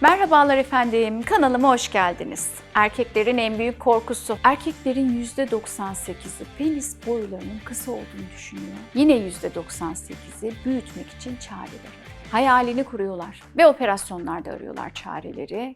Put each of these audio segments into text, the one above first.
Merhabalar efendim, kanalıma hoş geldiniz. Erkeklerin en büyük korkusu. Erkeklerin %98'i penis boylarının kısa olduğunu düşünüyor. Yine %98'i büyütmek için çareler. Hayalini kuruyorlar ve operasyonlarda arıyorlar çareleri.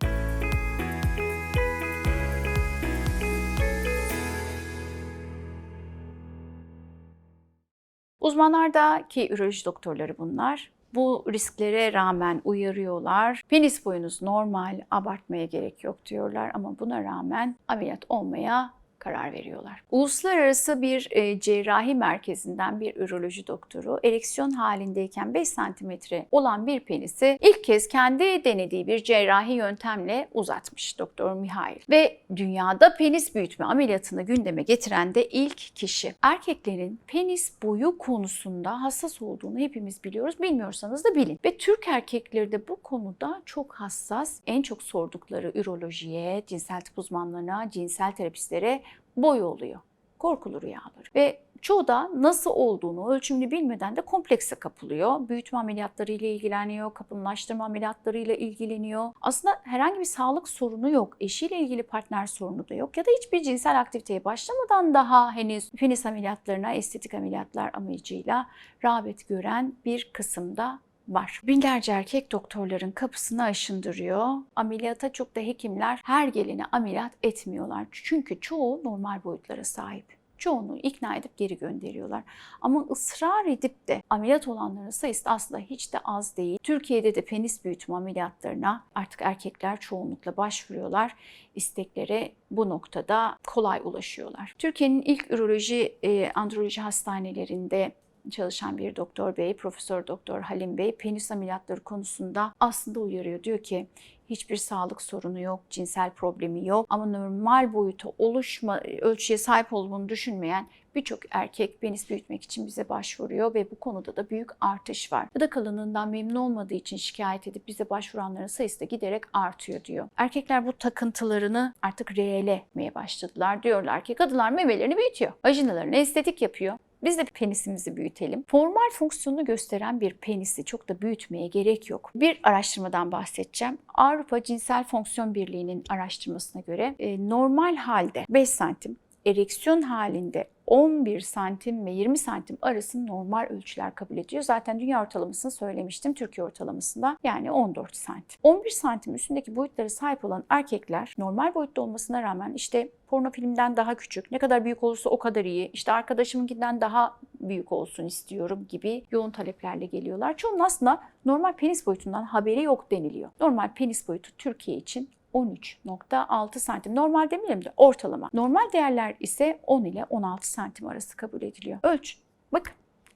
Uzmanlar da ki üroloji doktorları bunlar. Bu risklere rağmen uyarıyorlar. Penis boyunuz normal, abartmaya gerek yok diyorlar ama buna rağmen ameliyat olmaya karar veriyorlar. Uluslararası bir e, cerrahi merkezinden bir üroloji doktoru ereksiyon halindeyken 5 santimetre olan bir penisi ilk kez kendi denediği bir cerrahi yöntemle uzatmış Doktor Mihail. Ve dünyada penis büyütme ameliyatını gündeme getiren de ilk kişi. Erkeklerin penis boyu konusunda hassas olduğunu hepimiz biliyoruz. Bilmiyorsanız da bilin. Ve Türk erkekleri de bu konuda çok hassas. En çok sordukları ürolojiye, cinsel tıp uzmanlarına, cinsel terapistlere boy oluyor. Korkulu rüyaları. Ve çoğu da nasıl olduğunu ölçümünü bilmeden de komplekse kapılıyor. Büyütme ameliyatları ile ilgileniyor, kapınlaştırma ameliyatları ile ilgileniyor. Aslında herhangi bir sağlık sorunu yok. Eşiyle ilgili partner sorunu da yok. Ya da hiçbir cinsel aktiviteye başlamadan daha henüz penis ameliyatlarına, estetik ameliyatlar amacıyla rağbet gören bir kısımda var. Binlerce erkek doktorların kapısını aşındırıyor. Ameliyata çok da hekimler her geleni ameliyat etmiyorlar. Çünkü çoğu normal boyutlara sahip. Çoğunu ikna edip geri gönderiyorlar. Ama ısrar edip de ameliyat olanların sayısı da aslında hiç de az değil. Türkiye'de de penis büyütme ameliyatlarına artık erkekler çoğunlukla başvuruyorlar. İstekleri bu noktada kolay ulaşıyorlar. Türkiye'nin ilk üroloji, e, androloji hastanelerinde çalışan bir doktor bey, Profesör Doktor Halim Bey penis ameliyatları konusunda aslında uyarıyor. Diyor ki hiçbir sağlık sorunu yok, cinsel problemi yok ama normal boyuta oluşma ölçüye sahip olduğunu düşünmeyen birçok erkek penis büyütmek için bize başvuruyor ve bu konuda da büyük artış var. Ya da kalınlığından memnun olmadığı için şikayet edip bize başvuranların sayısı da giderek artıyor diyor. Erkekler bu takıntılarını artık reelemeye başladılar. Diyorlar ki kadınlar memelerini büyütüyor, vajinalarını estetik yapıyor. Biz de penisimizi büyütelim. Formal fonksiyonunu gösteren bir penisi çok da büyütmeye gerek yok. Bir araştırmadan bahsedeceğim. Avrupa Cinsel Fonksiyon Birliği'nin araştırmasına göre e, normal halde 5 santim, ereksiyon halinde 11 santim ve 20 santim arası normal ölçüler kabul ediyor. Zaten dünya ortalamasını söylemiştim. Türkiye ortalamasında yani 14 santim. 11 santim üstündeki boyutlara sahip olan erkekler normal boyutta olmasına rağmen işte porno filmden daha küçük, ne kadar büyük olursa o kadar iyi, işte arkadaşımınkinden daha büyük olsun istiyorum gibi yoğun taleplerle geliyorlar. Çoğunun aslında normal penis boyutundan haberi yok deniliyor. Normal penis boyutu Türkiye için 13.6 santim. Normal demeyelim de ortalama. Normal değerler ise 10 ile 16 santim arası kabul ediliyor. Ölç. Bakın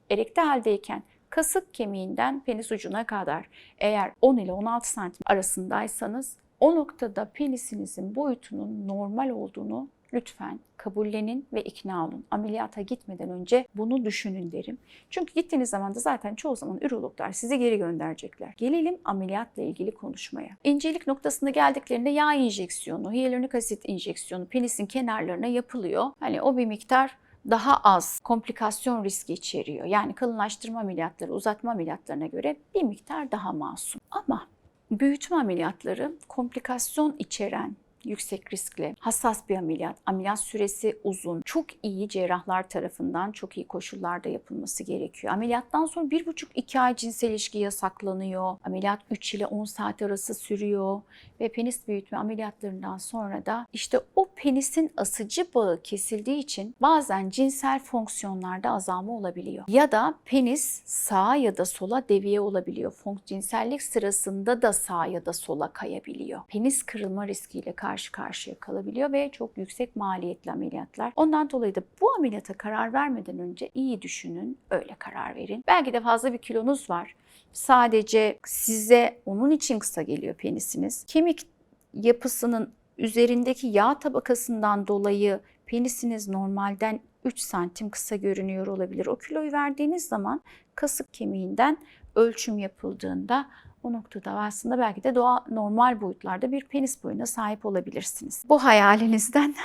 erekte haldeyken kasık kemiğinden penis ucuna kadar eğer 10 ile 16 santim arasındaysanız o noktada penisinizin boyutunun normal olduğunu lütfen kabullenin ve ikna olun. Ameliyata gitmeden önce bunu düşünün derim. Çünkü gittiğiniz zaman da zaten çoğu zaman ürologlar sizi geri gönderecekler. Gelelim ameliyatla ilgili konuşmaya. İncelik noktasında geldiklerinde yağ enjeksiyonu, hyaluronik asit enjeksiyonu penisin kenarlarına yapılıyor. Hani o bir miktar daha az komplikasyon riski içeriyor. Yani kalınlaştırma ameliyatları, uzatma ameliyatlarına göre bir miktar daha masum. Ama büyütme ameliyatları komplikasyon içeren yüksek riskli, hassas bir ameliyat. Ameliyat süresi uzun. Çok iyi cerrahlar tarafından çok iyi koşullarda yapılması gerekiyor. Ameliyattan sonra 1,5-2 ay cinsel ilişki yasaklanıyor. Ameliyat 3 ile 10 saat arası sürüyor. Ve penis büyütme ameliyatlarından sonra da işte o penisin asıcı bağı kesildiği için bazen cinsel fonksiyonlarda azalma olabiliyor. Ya da penis sağa ya da sola deviye olabiliyor. Fonk cinsellik sırasında da sağa ya da sola kayabiliyor. Penis kırılma riskiyle karşı karşıya kalabiliyor ve çok yüksek maliyetli ameliyatlar. Ondan dolayı da bu ameliyata karar vermeden önce iyi düşünün, öyle karar verin. Belki de fazla bir kilonuz var. Sadece size onun için kısa geliyor penisiniz. Kemik yapısının üzerindeki yağ tabakasından dolayı penisiniz normalden 3 santim kısa görünüyor olabilir. O kiloyu verdiğiniz zaman kasık kemiğinden ölçüm yapıldığında o noktada aslında belki de doğa normal boyutlarda bir penis boyuna sahip olabilirsiniz. Bu hayalinizden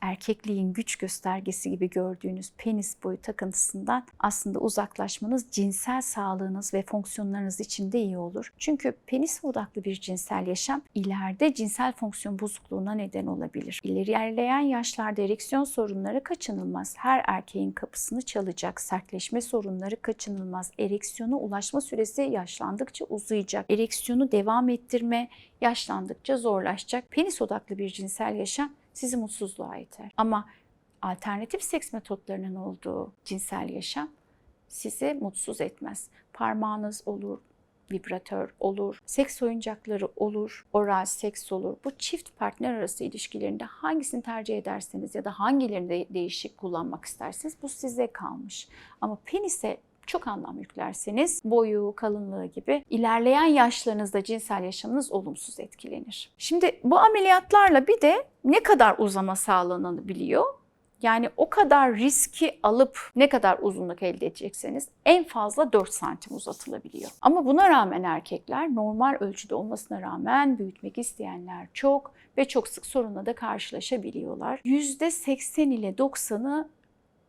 erkekliğin güç göstergesi gibi gördüğünüz penis boyu takıntısından aslında uzaklaşmanız cinsel sağlığınız ve fonksiyonlarınız için de iyi olur. Çünkü penis odaklı bir cinsel yaşam ileride cinsel fonksiyon bozukluğuna neden olabilir. İlerleyen yaşlarda ereksiyon sorunları kaçınılmaz. Her erkeğin kapısını çalacak. Sertleşme sorunları kaçınılmaz. Ereksiyona ulaşma süresi yaşlandıkça uzayacak. Ereksiyonu devam ettirme yaşlandıkça zorlaşacak. Penis odaklı bir cinsel yaşam sizi mutsuzluğa iter. Ama alternatif seks metotlarının olduğu cinsel yaşam sizi mutsuz etmez. Parmağınız olur, vibratör olur, seks oyuncakları olur, oral seks olur. Bu çift partner arası ilişkilerinde hangisini tercih ederseniz ya da hangilerini de değişik kullanmak isterseniz bu size kalmış. Ama penise çok anlam yüklerseniz boyu, kalınlığı gibi ilerleyen yaşlarınızda cinsel yaşamınız olumsuz etkilenir. Şimdi bu ameliyatlarla bir de ne kadar uzama sağlanabiliyor? Yani o kadar riski alıp ne kadar uzunluk elde edecekseniz en fazla 4 santim uzatılabiliyor. Ama buna rağmen erkekler normal ölçüde olmasına rağmen büyütmek isteyenler çok ve çok sık sorunla da karşılaşabiliyorlar. %80 ile 90'ı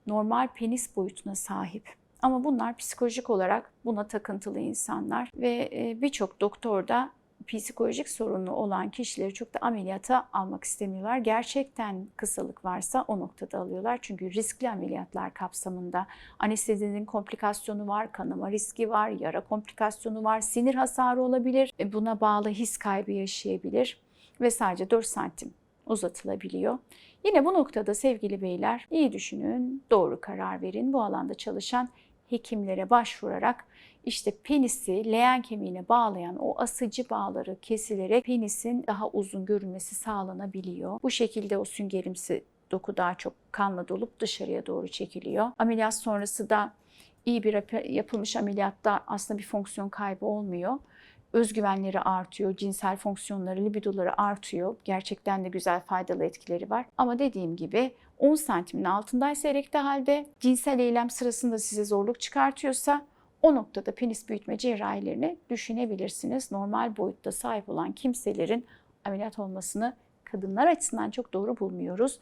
normal penis boyutuna sahip. Ama bunlar psikolojik olarak buna takıntılı insanlar ve e, birçok doktor da psikolojik sorunu olan kişileri çok da ameliyata almak istemiyorlar. Gerçekten kısalık varsa o noktada alıyorlar. Çünkü riskli ameliyatlar kapsamında anestezinin komplikasyonu var, kanama riski var, yara komplikasyonu var, sinir hasarı olabilir, e, buna bağlı his kaybı yaşayabilir ve sadece 4 santim uzatılabiliyor. Yine bu noktada sevgili beyler iyi düşünün, doğru karar verin. Bu alanda çalışan hekimlere başvurarak işte penisi leğen kemiğine bağlayan o asıcı bağları kesilerek penisin daha uzun görünmesi sağlanabiliyor. Bu şekilde o süngerimsi doku daha çok kanla dolup dışarıya doğru çekiliyor. Ameliyat sonrası da iyi bir yapılmış ameliyatta aslında bir fonksiyon kaybı olmuyor. Özgüvenleri artıyor, cinsel fonksiyonları, libidoları artıyor. Gerçekten de güzel faydalı etkileri var. Ama dediğim gibi 10 santimin altındaysa erekte halde cinsel eylem sırasında size zorluk çıkartıyorsa o noktada penis büyütme cerrahilerini düşünebilirsiniz. Normal boyutta sahip olan kimselerin ameliyat olmasını kadınlar açısından çok doğru bulmuyoruz.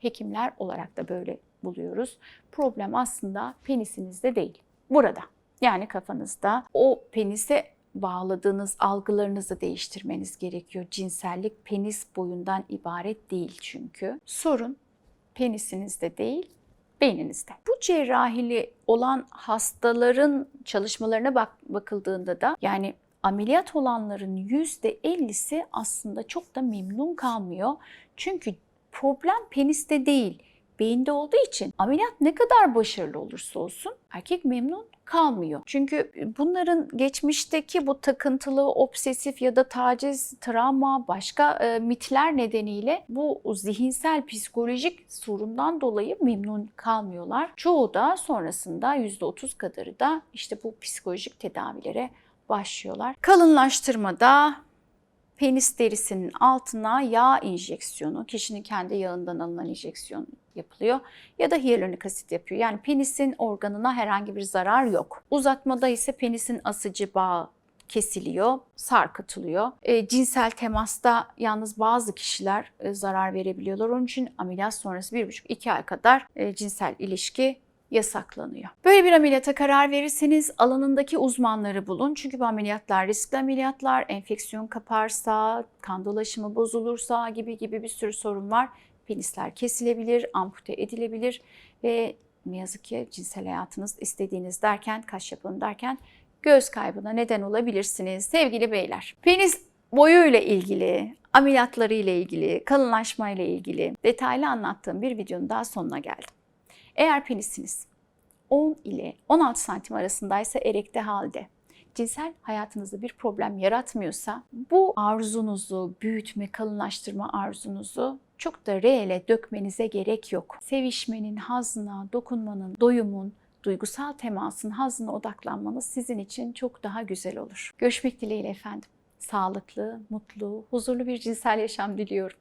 Hekimler olarak da böyle buluyoruz. Problem aslında penisinizde değil. Burada. Yani kafanızda o penise bağladığınız algılarınızı değiştirmeniz gerekiyor. Cinsellik penis boyundan ibaret değil çünkü. Sorun penisinizde değil, beyninizde. Bu cerrahili olan hastaların çalışmalarına bak bakıldığında da yani ameliyat olanların %50'si aslında çok da memnun kalmıyor. Çünkü problem peniste değil, beyinde olduğu için ameliyat ne kadar başarılı olursa olsun erkek memnun kalmıyor. Çünkü bunların geçmişteki bu takıntılı, obsesif ya da taciz, travma, başka e, mitler nedeniyle bu zihinsel, psikolojik sorundan dolayı memnun kalmıyorlar. Çoğu da sonrasında %30 kadarı da işte bu psikolojik tedavilere başlıyorlar. Kalınlaştırmada penis derisinin altına yağ injeksiyonu, kişinin kendi yağından alınan injeksiyon yapılıyor ya da hyaluronik asit yapıyor. Yani penisin organına herhangi bir zarar yok. Uzatmada ise penisin asıcı bağı kesiliyor, sarkıtılıyor. E, cinsel temasta yalnız bazı kişiler e, zarar verebiliyorlar. Onun için ameliyat sonrası 1,5-2 ay kadar e, cinsel ilişki yasaklanıyor. Böyle bir ameliyata karar verirseniz alanındaki uzmanları bulun. Çünkü bu ameliyatlar riskli ameliyatlar, enfeksiyon kaparsa, kan dolaşımı bozulursa gibi gibi bir sürü sorun var. Penisler kesilebilir, ampute edilebilir ve ne yazık ki cinsel hayatınız istediğiniz derken, kaş yapın derken göz kaybına neden olabilirsiniz sevgili beyler. Penis boyuyla ilgili, ameliyatları ile ilgili, kalınlaşma ile ilgili detaylı anlattığım bir videonun daha sonuna geldim. Eğer penisiniz 10 ile 16 santim arasındaysa erekte halde cinsel hayatınızda bir problem yaratmıyorsa bu arzunuzu büyütme, kalınlaştırma arzunuzu çok da reele dökmenize gerek yok. Sevişmenin hazına, dokunmanın, doyumun, duygusal temasın hazına odaklanmanız sizin için çok daha güzel olur. Görüşmek dileğiyle efendim. Sağlıklı, mutlu, huzurlu bir cinsel yaşam diliyorum.